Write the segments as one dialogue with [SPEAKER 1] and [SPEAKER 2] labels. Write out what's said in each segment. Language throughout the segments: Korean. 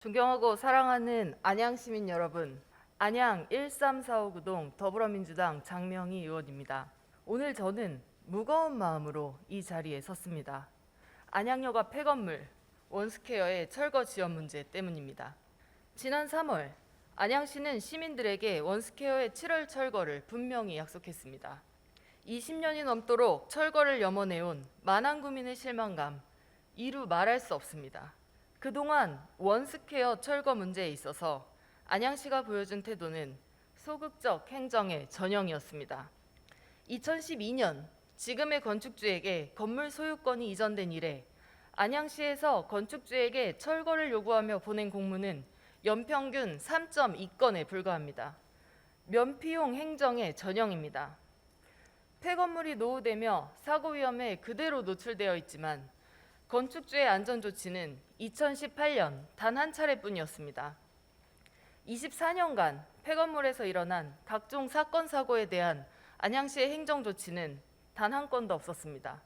[SPEAKER 1] 존경하고 사랑하는 안양 시민 여러분, 안양 13459동 더불어민주당 장명희 의원입니다. 오늘 저는 무거운 마음으로 이 자리에 섰습니다. 안양여가 폐건물 원스케어의 철거 지연 문제 때문입니다. 지난 3월 안양시는 시민들에게 원스케어의 7월 철거를 분명히 약속했습니다. 20년이 넘도록 철거를 염원해온 만한 구민의 실망감 이루 말할 수 없습니다. 그동안 원스퀘어 철거 문제에 있어서 안양 시가 보여준 태도는 소극적 행정의 전형이었습니다. 2012년 지금의 건축주에게 건물 소유권이 이전된 이래 안양시에서 건축주에게 철거를 요구하며 보낸 공문은 연평균 3.2건에 불과합니다. 면피용 행정의 전형입니다. 폐건물이 노후되며 사고 위험에 그대로 노출되어 있지만 건축주의 안전 조치는 2018년 단 한 차례뿐이었습니다. 24년간 폐건물에서 일어난 각종 사건 사고에 대한 안양시의 행정 조치는 단 한 건도 없었습니다.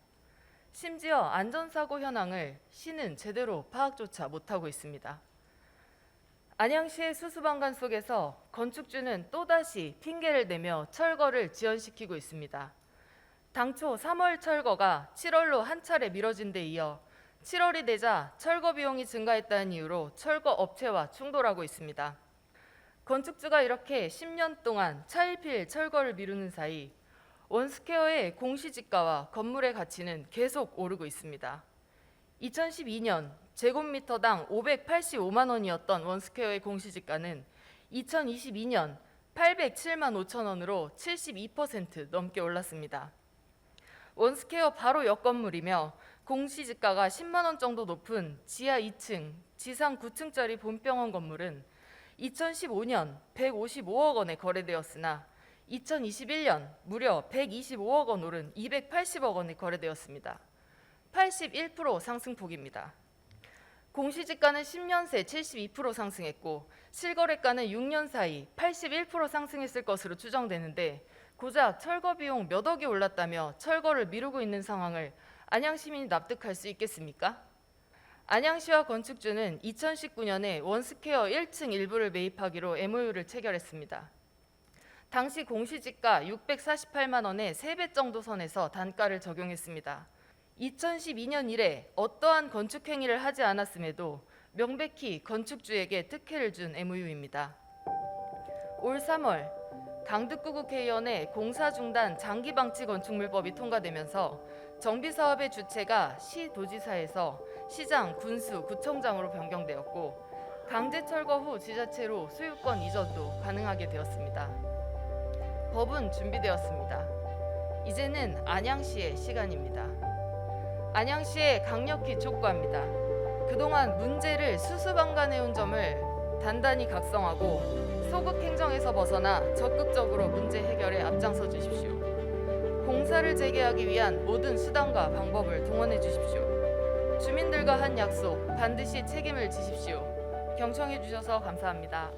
[SPEAKER 1] 심지어 안전사고 현황을 시는 제대로 파악조차 못하고 있습니다. 안양시의 수수방관 속에서 건축주는 또다시 핑계를 대며 철거를 지연시키고 있습니다. 당초 3월 철거가 7월로 한 차례 미뤄진 데 이어 7월이 되자 철거 비용이 증가했다는 이유로 철거 업체와 충돌하고 있습니다. 건축주가 이렇게 10년 동안 차일피일 철거를 미루는 사이 원스퀘어의 공시지가와 건물의 가치는 계속 오르고 있습니다. 2012년 제곱미터당 585만 원이었던 원스퀘어의 공시지가는 2022년 807만 5천 원으로 72% 넘게 올랐습니다. 원스퀘어 바로 옆 건물이며 공시지가가 10만 원 정도 높은 지하 2층, 지상 9층짜리 본병원 건물은 2015년 155억 원에 거래되었으나 2021년 무려 125억 원 오른 280억 원에 거래되었습니다. 81% 상승폭입니다. 공시지가는 10년 새 72% 상승했고 실거래가는 6년 사이 81% 상승했을 것으로 추정되는데 고작 철거 비용 몇 억이 올랐다며 철거를 미루고 있는 상황을 안양 시민이 납득할 수 있겠습니까? 안양시와 건축주는 2019년에 원스퀘어 1층 일부를 매입하기로 MOU를 체결했습니다. 당시 공시지가 648만 원에 3배 정도 선에서 단가를 적용했습니다. 2012년 이래 어떠한 건축 행위를 하지 않았음에도 명백히 건축주에게 특혜를 준 MOU입니다. 올 3월 강북구국회의원의 공사 중단 장기 방치 건축물법이 통과되면서 정비 사업의 주체가 시 도지사에서 시장, 군수, 구청장으로 변경되었고 강제 철거 후 지자체로 소유권 이전도 가능하게 되었습니다. 법은 준비되었습니다. 이제는 안양시의 시간입니다. 안양시에 강력히 촉구합니다. 그동안 문제를 수수방관해온 점을 단단히 각성하고 소극 행정에서 벗어나 적극적으로 문제 해결에 앞장서 주십시오. 공사를 재개하기 위한 모든 수단과 방법을 동원해 주십시오. 주민들과 한 약속 반드시 책임을 지십시오. 경청해 주셔서 감사합니다.